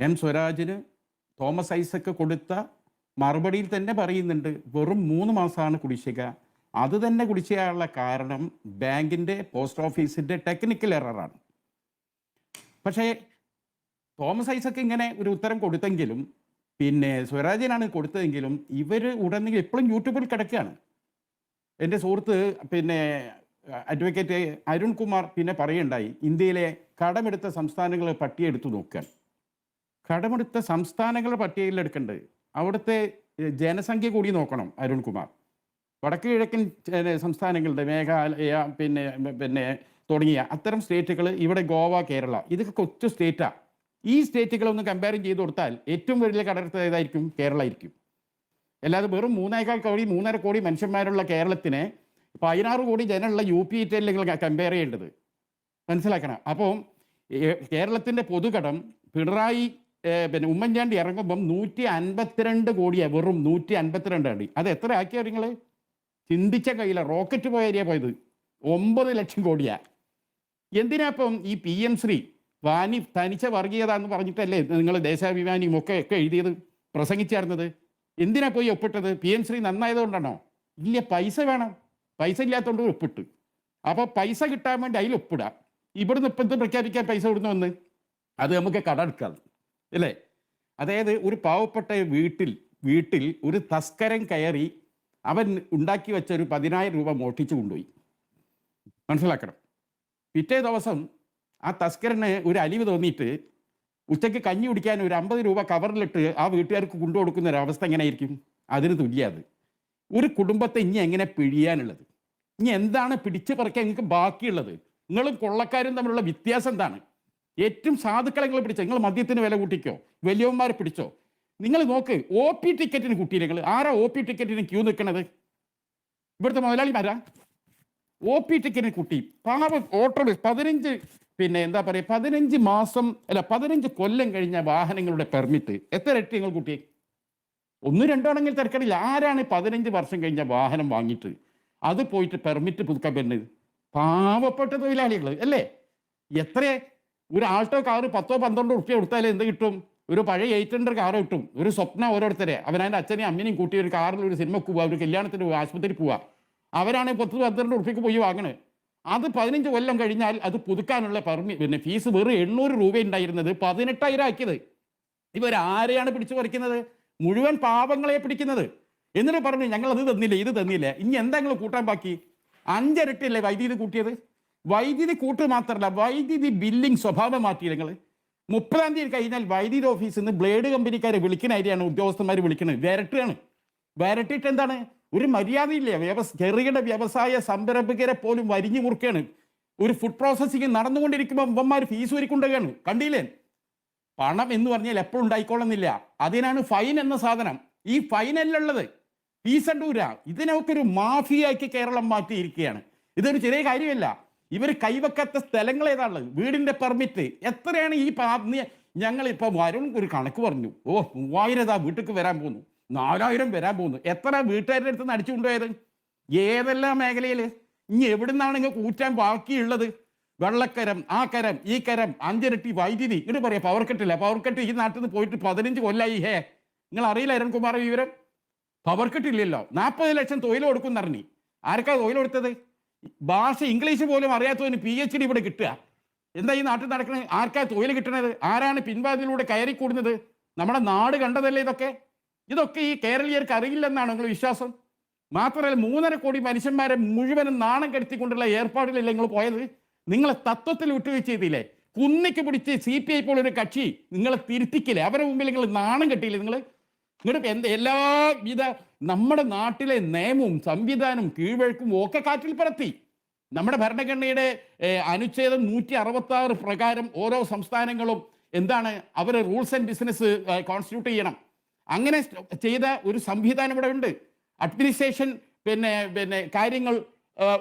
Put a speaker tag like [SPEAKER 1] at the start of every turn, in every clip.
[SPEAKER 1] M സ്വരാജിന് Thomas Isaac കൊടുത്ത മറുപടിയിൽ തന്നെ പറയുന്നുണ്ട് വെറും മൂന്ന് മാസമാണ് കുടിശ്ശിക. അത് തന്നെ കുടിശ്ശികയുള്ള കാരണം ബാങ്കിന്റെ പോസ്റ്റ് ഓഫീസിന്റെ ടെക്നിക്കൽ എററാണ്. പക്ഷേ തോമസ് ഐസക്ക് ഇങ്ങനെ ഒരു ഉത്തരം കൊടുത്തെങ്കിലും പിന്നെ സ്വരാജിനാണ് കൊടുത്തതെങ്കിലും ഇവർ ഉടനെ എപ്പോഴും യൂട്യൂബിൽ കിടക്കുകയാണ്. എന്റെ സുഹൃത്ത് പിന്നെ അഡ്വക്കേറ്റ് അരുൺകുമാർ പിന്നെ പറയുണ്ടായി ഇന്ത്യയിലെ കടമെടുത്ത സംസ്ഥാനങ്ങൾ പട്ടിയെടുത്തു നോക്കാൻ. കടമെടുത്ത സംസ്ഥാനങ്ങളുടെ പട്ടികയിലെടുക്കേണ്ടത് അവിടുത്തെ ജനസംഖ്യ കൂടി നോക്കണം അരുൺകുമാർ. വടക്ക് കിഴക്കൻ സംസ്ഥാനങ്ങളുടെ മേഘാലയ പിന്നെ പിന്നെ തുടങ്ങിയ അത്തരം സ്റ്റേറ്റുകൾ ഇവിടെ ഗോവ കേരള ഇതൊക്കെ കൊച്ചു സ്റ്റേറ്റാണ് ഈ സ്റ്റേറ്റുകളൊന്ന് കമ്പയർ ചെയ്ത് കൊടുത്താൽ ഏറ്റവും വലിയ കടമെടുത്തത് ഏതായിരിക്കും? കേരള ആയിരിക്കും. അല്ലാതെ വെറും മൂന്നേക്കാൾ കോടി മൂന്നര കോടി മനുഷ്യന്മാരുള്ള കേരളത്തിന് പതിനാറ് കോടി ജനമുള്ള യു പി നിങ്ങൾ കമ്പയർ ചെയ്യേണ്ടത്. മനസ്സിലാക്കണം. അപ്പോൾ കേരളത്തിന്റെ പൊതുകടം പിണറായി പിന്നെ ഉമ്മൻചാണ്ടി ഇറങ്ങുമ്പം നൂറ്റി അൻപത്തിരണ്ട് കോടിയാണ് വെറും നൂറ്റി അൻപത്തിരണ്ട് അടി. അത് എത്ര ആക്കിയാ നിങ്ങൾ ചിന്തിച്ച കയ്യില റോക്കറ്റ് പോയ ഏരിയ പോയത്. ഒമ്പത് ലക്ഷം കോടിയാ. എന്തിനാപ്പം ഈ പി എം ശ്രീ വാനി തനിച്ച വർഗീയത എന്ന് പറഞ്ഞിട്ടല്ലേ നിങ്ങൾ ദേശാഭിമാനിയും ഒക്കെ ഒക്കെ എഴുതിയത് പ്രസംഗിച്ചായിരുന്നത്? എന്തിനാ പോയി ഒപ്പിട്ടത്? പി എം ശ്രീ നന്നായതുകൊണ്ടാണോ? ഇല്ല പൈസ വേണം. പൈസ ഇല്ലാത്തതുകൊണ്ട് ഒപ്പിട്ട്. അപ്പോൾ പൈസ കിട്ടാൻ വേണ്ടി അതിൽ ഒപ്പിടാം. ഇവിടുന്ന് ഇപ്പം പ്രഖ്യാപിക്കാൻ പൈസ ഇവിടുന്ന് വന്ന് അത് നമുക്ക് കടമെടുക്കാം അല്ലേ അതായത് ഒരു പാവപ്പെട്ട വീട്ടിൽ വീട്ടിൽ ഒരു തസ്കരൻ കയറി അവൻ ഉണ്ടാക്കി വെച്ച ഒരു പതിനായിരം രൂപ മോഷ്ടിച്ചു കൊണ്ടുപോയി. മനസ്സിലാക്കണം. പിറ്റേ ദിവസം ആ തസ്കരന് ഒരു അലിവ് തോന്നിയിട്ട് ഉച്ചയ്ക്ക് കഞ്ഞി കുടിക്കാൻ ഒരു അമ്പത് രൂപ കവറിലിട്ട് ആ വീട്ടുകാർക്ക് കൊണ്ടു കൊടുക്കുന്ന ഒരു അവസ്ഥ എങ്ങനെയായിരിക്കും? അതിന് തുല്യത് ഒരു കുടുംബത്തെ ഇനി എങ്ങനെ പിഴിയാനുള്ളത്? ഇനി എന്താണ് പിടിച്ചു പറിക്കാൻ നിങ്ങൾക്ക് ബാക്കിയുള്ളത്? നിങ്ങളും കൊള്ളക്കാരും തമ്മിലുള്ള വ്യത്യാസം എന്താണ്? ഏറ്റവും സാധുക്കളെ നിങ്ങൾ പിടിച്ചോ? നിങ്ങൾ മദ്യത്തിന് വില കൂട്ടിക്കോ? വലിയവന്മാരെ പിടിച്ചോ? നിങ്ങൾ നോക്ക് ഒ പി ടിക്കറ്റിന് കൂട്ടി നിങ്ങൾ? ആരാ ഒ പി ടിക്കറ്റിന് ക്യൂ നിൽക്കണത്? ഇവിടുത്തെ മുതലാളിമാരാ. ഒ പി ടിക്കറ്റിന് കൂട്ടി. പാവ ഓട്ടോ പതിനഞ്ച് പിന്നെ എന്താ പറയുക പതിനഞ്ച് മാസം അല്ല പതിനഞ്ച് കൊല്ലം കഴിഞ്ഞ വാഹനങ്ങളുടെ പെർമിറ്റ് എത്ര ഇരട്ടി നിങ്ങൾ കൂട്ടി ഒന്ന് രണ്ടാണെങ്കിൽ തിരക്കടില്ല. ആരാണ് പതിനഞ്ച് വർഷം കഴിഞ്ഞ വാഹനം വാങ്ങിയിട്ട്? അത് പോയിട്ട് പെർമിറ്റ് പുതുക്കാൻ വരുന്നത്? പാവപ്പെട്ട തൊഴിലാളികൾ അല്ലേ? എത്ര ഒരു ആൾട്ടോ കാറ് പത്തോ പന്ത്രണ്ടോ റുപ്യ കൊടുത്താലേ എന്ത് കിട്ടും? ഒരു പഴയ എയ്റ്റ് ഹൺഡ്രഡ് കാറ് കിട്ടും. ഒരു സ്വപ്നം ഓരോരുത്തരെ. അവനതിന്റെ അച്ഛനെയും അമ്മനെയും കൂട്ടി ഒരു കാറിൽ ഒരു സിനിമക്ക് പോവുക ഒരു കല്യാണത്തിന് പോവുക ആശുപത്രി പോവുക അവരാണ് പത്ത് പന്ത്രണ്ട് റുപ്യക്ക് പോയി വാങ്ങണത് അത് പതിനഞ്ച് കൊല്ലം കഴിഞ്ഞാൽ അത് പുതുക്കാനുള്ള പെർമി പിന്നെ ഫീസ് വെറും എണ്ണൂറ് രൂപ ഉണ്ടായിരുന്നത്. പതിനെട്ടായിരം ആക്കിയത്. ഇവരാരെയാണ് പിടിച്ചു പറിക്കുന്നത്? മുഴുവൻ പാപങ്ങളെ പിടിക്കുന്നത്. എന്നിട്ട് പറഞ്ഞു ഞങ്ങൾ അത് തന്നില്ല ഇത് തന്നില്ല? ഇനി എന്താ നിങ്ങൾ കൂട്ടാൻ ബാക്കി? അഞ്ചരട്ടിയല്ലേ വൈദ്യുതി കൂട്ടിയത്? വൈദ്യുതി കൂട്ട് മാത്രമല്ല വൈദ്യുതി ബില്ലിംഗ് സ്വഭാവം മാറ്റി നിങ്ങൾ മുപ്പതാം തീയതി കഴിഞ്ഞാൽ വൈദ്യുതി ഓഫീസിൽ നിന്ന് ബ്ലേഡ് കമ്പനിക്കാരെ വിളിക്കുന്ന അരിയാണ് ഉദ്യോഗസ്ഥന്മാർ വിളിക്കുന്നത് വരട്ടുകയാണ് വരട്ടിയിട്ട് എന്താണ്? ഒരു മര്യാദയില്ല. വ്യവസ് ചെറുകിട വ്യവസായ സംരംഭകരെ പോലും വരിഞ്ഞു മുറുക്കുകയാണ് ഒരു ഫുഡ് പ്രോസസ്സിംഗ് നടന്നുകൊണ്ടിരിക്കുമ്പോൾ ഇവന്മാർ ഫീസ് ഒരുക്കൊണ്ടുകയാണ് കണ്ടില്ലേ? പണം എന്ന് പറഞ്ഞാൽ എപ്പോഴും ഉണ്ടായിക്കൊള്ളുന്നില്ല അതിനാണ് ഫൈൻ എന്ന സാധനം. ഈ ഫൈനല്ലുള്ളത് ഫീസ് അണ്ടൂര ഇതിനൊക്കെ ഒരു മാഫിയാക്കി കേരളം മാറ്റിയിരിക്കുകയാണ്. ഇതൊരു ചെറിയ കാര്യമല്ല. ഇവർ കൈവക്കാത്ത സ്ഥലങ്ങൾ ഏതാണുള്ളത്? വീടിന്റെ പെർമിറ്റ് എത്രയാണ് ഈ ഞങ്ങൾ ഇപ്പോൾ വരുൺ ഒരു കണക്ക് പറഞ്ഞു. ഓ മൂവായിരം ഇതാ വീട്ടിലേക്ക് വരാൻ പോകുന്നു നാലായിരം വരാൻ പോകുന്നു എത്ര വീട്ടുകാരുടെ അടുത്ത് നിന്ന് അടിച്ചുകൊണ്ടുപോയത്? ഏതെല്ലാം മേഖലയിൽ ഇനി എവിടുന്നാണ് ഇങ്ങനെ കൂറ്റാൻ ബാക്കിയുള്ളത്? വെള്ളക്കരം ആ കരം ഈ കരം അഞ്ചിരട്ടി വൈദ്യുതി. ഇങ്ങോട്ട് പറയാം പവർ കട്ടില്ല പവർ കട്ട് ഈ നാട്ടിൽ നിന്ന് പോയിട്ട് പതിനഞ്ച് കൊല്ലായി. ഹേ നിങ്ങൾ അറിയില്ല അരുൺകുമാർ വിവരം? പവർ കട്ടില്ലല്ലോ നാൽപ്പത് ലക്ഷം തൊഴിൽ കൊടുക്കും അറിഞ്ഞി. ആർക്കാ തൊഴിൽ കൊടുത്തത്? ഭാഷ ഇംഗ്ലീഷ് പോലും അറിയാത്തതിന് പി എച്ച് ഡി ഇവിടെ കിട്ടുക. എന്താ ഈ നാട്ടിൽ നടക്കുന്നത് ആർക്കാ തൊഴിൽ കിട്ടണത്? ആരാണ് പിൻവാതിലൂടെ കയറി കൂടുന്നത് നമ്മുടെ നാട് കണ്ടതല്ലേ ഇതൊക്കെ? ഇതൊക്കെ ഈ കേരളീയർക്ക് അറിയില്ലെന്നാണ് നിങ്ങൾ വിശ്വാസം? മാത്രമല്ല മൂന്നര കോടി മനുഷ്യന്മാരെ മുഴുവനും നാണം കെടുത്തിക്കൊണ്ടുള്ള ഏർപ്പാടിലല്ലേ നിങ്ങൾ പോയത്? നിങ്ങളെ തത്വത്തിൽ വിട്ടുവീഴ്ച ചെയ്തില്ലേ? കുന്നിക്ക് പിടിച്ച് സി പി ഐ പോലൊരു കക്ഷി നിങ്ങളെ തിരുത്തിക്കില്ലേ? അവരുടെ മുമ്പിൽ നിങ്ങൾ നാണം കെട്ടിയില്ലേ നിങ്ങൾ? നിങ്ങളുടെ എന്ത് എല്ലാവിധ നമ്മുടെ നാട്ടിലെ നിയമവും സംവിധാനവും കീഴ്വഴക്കും ഒക്കെ കാറ്റിൽ പറത്തി. നമ്മുടെ ഭരണഘടനയുടെ അനുച്ഛേദം നൂറ്റി അറുപത്തി ആറ് പ്രകാരം ഓരോ സംസ്ഥാനങ്ങളും എന്താണ് അവരെ റൂൾസ് ആൻഡ് ബിസിനസ് കോൺസ്റ്റിറ്റ്യൂട്ട് ചെയ്യണം. അങ്ങനെ ചെയ്ത ഒരു സംവിധാനം ഇവിടെ ഉണ്ട്. അഡ്മിനിസ്ട്രേഷൻ പിന്നെ പിന്നെ കാര്യങ്ങൾ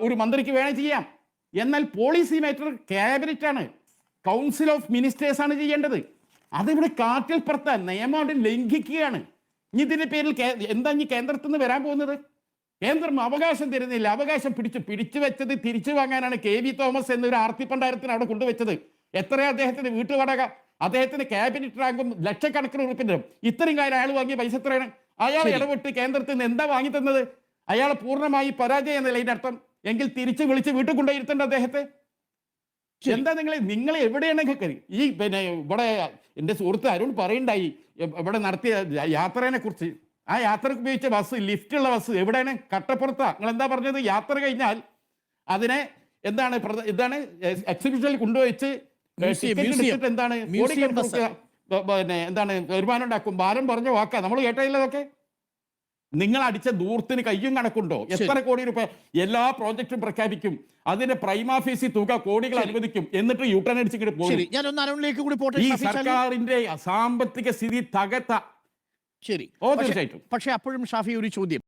[SPEAKER 1] ഒരു മന്ത്രിക്ക് വേണേൽ ചെയ്യാം. എന്നാൽ പോളിസി മാറ്റർ ക്യാബിനറ്റ് ആണ്. കൗൺസിൽ ഓഫ് മിനിസ്റ്റേഴ്സ് ആണ് ചെയ്യേണ്ടത്. അതിവിടെ കാറ്റിൽ പുറത്താൻ നിയമം ലംഘിക്കുകയാണ്. ഇനി ഇതിന്റെ പേരിൽ എന്താ ഇനി കേന്ദ്രത്തിൽ നിന്ന് വരാൻ പോകുന്നത്? കേന്ദ്രം അവകാശം തരുന്നില്ല. അവകാശം പിടിച്ചു പിടിച്ചു വെച്ചത് തിരിച്ചു വാങ്ങാനാണ് കെ വി തോമസ് എന്നൊരു ആർത്തി പണ്ടാരത്തിന് അവിടെ കൊണ്ടുവച്ചത്. എത്രയാ അദ്ദേഹത്തിന്റെ വീട്ടുവാടക? അദ്ദേഹത്തിന് ക്യാബിനറ്റ് റാങ്കും ലക്ഷക്കണക്കിന് ഉറപ്പിന്റെ ഇത്രയും കാര്യം അയാൾ വാങ്ങിയ പൈസ എത്രയാണ്? അയാൾ. ഇടപെട്ട് കേന്ദ്രത്തിൽ നിന്ന് എന്താ വാങ്ങി തന്നത് അയാൾ പൂർണമായി പരാജയം എന്നല്ല ഇതിന്റെ അർത്ഥം. എങ്കിൽ തിരിച്ചു വിളിച്ച് വീട്ടിൽ കൊണ്ടുപോയിരുത്തേണ്ട അദ്ദേഹത്തെ. എന്താ നിങ്ങൾ നിങ്ങൾ എവിടെയാണ് കരി ഈ പിന്നെ ഇവിടെ എന്റെ സുഹൃത്ത് അരുൺ പറയണ്ടായി ഇവിടെ നടത്തിയ യാത്രേനെ കുറിച്ച്. ആ യാത്രയ്ക്ക് ഉപയോഗിച്ച ബസ് ലിഫ്റ്റ് ഉള്ള ബസ് എവിടെയാണ്? കട്ടപ്പുറത്താ. നിങ്ങൾ എന്താ പറഞ്ഞത്? യാത്ര കഴിഞ്ഞാൽ അതിനെ എന്താണ് ഇതാണ് എക്സിബിഷനിൽ കൊണ്ടുവച്ച് എന്താണ്? പിന്നെ എന്താണ് വരുമാനം ഉണ്ടാക്കും. ഭാരം പറഞ്ഞ വാക്കാ. നമ്മൾ കേട്ടില്ലതൊക്കെ നിങ്ങൾ അടിച്ച ദൂർത്തിന് കയ്യും കണക്കുണ്ടോ? എത്ര കോടി രൂപ? എല്ലാ പ്രോജക്റ്റും പ്രഖ്യാപിക്കും. അതിന്റെ പ്രൈമാഫീസി തുക കോടികൾ അനുവദിക്കും. എന്നിട്ട് യൂട്ടേൺ അടിച്ചിട്ട് പോകും ഈ സർക്കാരിന്റെ സാമ്പത്തിക സ്ഥിതി തകർത്ത.
[SPEAKER 2] ശരി.
[SPEAKER 1] ഓ തീർച്ചയായിട്ടും.
[SPEAKER 2] പക്ഷെ അപ്പോഴും ഷാഫി ഒരു ചോദ്യം.